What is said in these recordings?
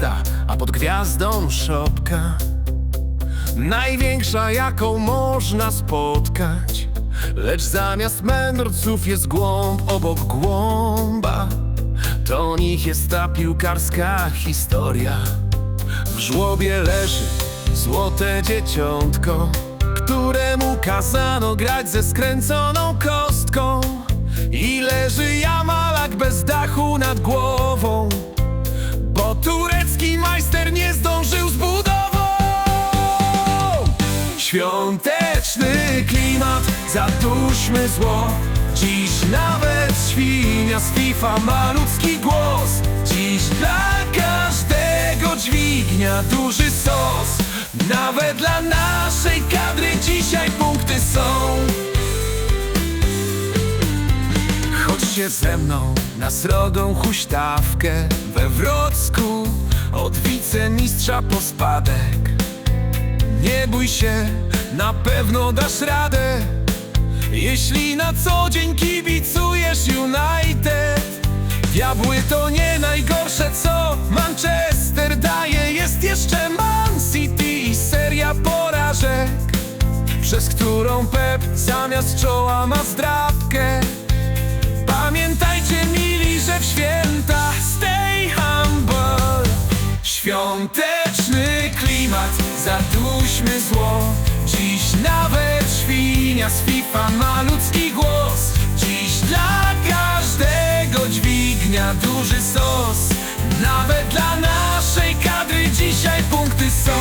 gwiazda, a pod gwiazdą szopka. Największa, jaką można spotkać. Lecz zamiast mędrców jest głąb obok głąba. To nich jest ta piłkarska historia. W żłobie leży złote dzieciątko, któremu kazano grać ze skręconą kostką. I leży jamalak bez dachu nad głową, Świąteczny klimat, zatuśmy zło. Dziś nawet świnia z FIFA ma ludzki głos. Dziś dla każdego dźwignia duży sos. Nawet dla naszej kadry dzisiaj punkty są. Chodźcie ze mną na srodą huśtawkę we Wrocku Od wicemistrza po spadek Nie bój się, na pewno dasz radę. Jeśli na co dzień kibicujesz United Diabły to nie najgorsze co Manchester daje. Jest jeszcze Man City i seria porażek Przez którą Pep zamiast czoła ma zdrabkę. Pamiętajcie mili, że w święta stay humble. Świąteczny klimat, zło. Dziś nawet świnia z FIFA ma ludzki głos. Dziś dla każdego dźwignia duży sos. Nawet dla naszej kadry dzisiaj punkty są.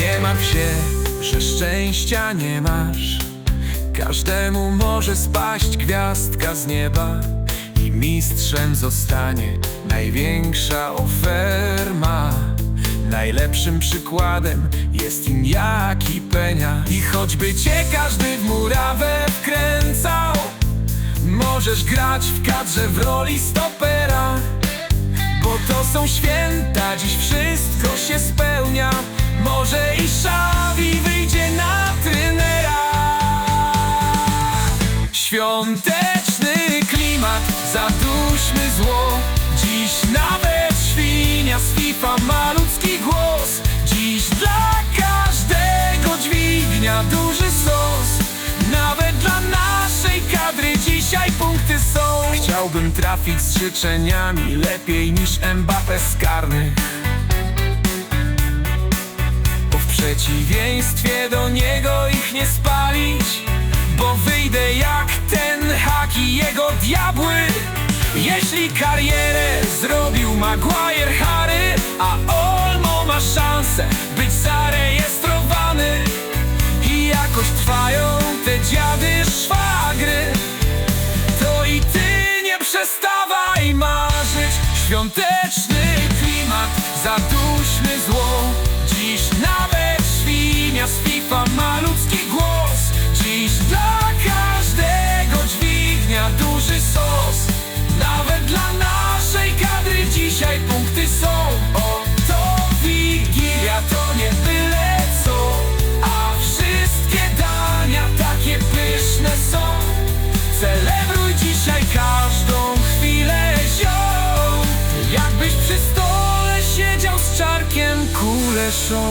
Nie martw się, że szczęścia nie masz. Każdemu może spaść gwiazdka z nieba mistrzem zostanie największa oferma. Najlepszym przykładem jest im jaki penia. I choćby cię każdy w murawę wkręcał Możesz grać w kadrze w roli stopera. Bo to są święta, dziś wszystko się spełnia. Może Świąteczny klimat, zaduśmy zło. Dziś nawet świnia z FIFA ma ludzki głos. Dziś dla każdego dźwignia duży sos. Nawet dla naszej kadry dzisiaj punkty są. Chciałbym trafić z życzeniami lepiej niż Mbappé z karnych Bo w przeciwieństwie do niego ich nie spalić Bo wyjdę jak ten haki jego diabły. Jeśli karierę zrobił Maguire Harry A Olmo Dzisiaj każdą chwilę ziom Jakbyś przy stole siedział z czarkiem kuleszą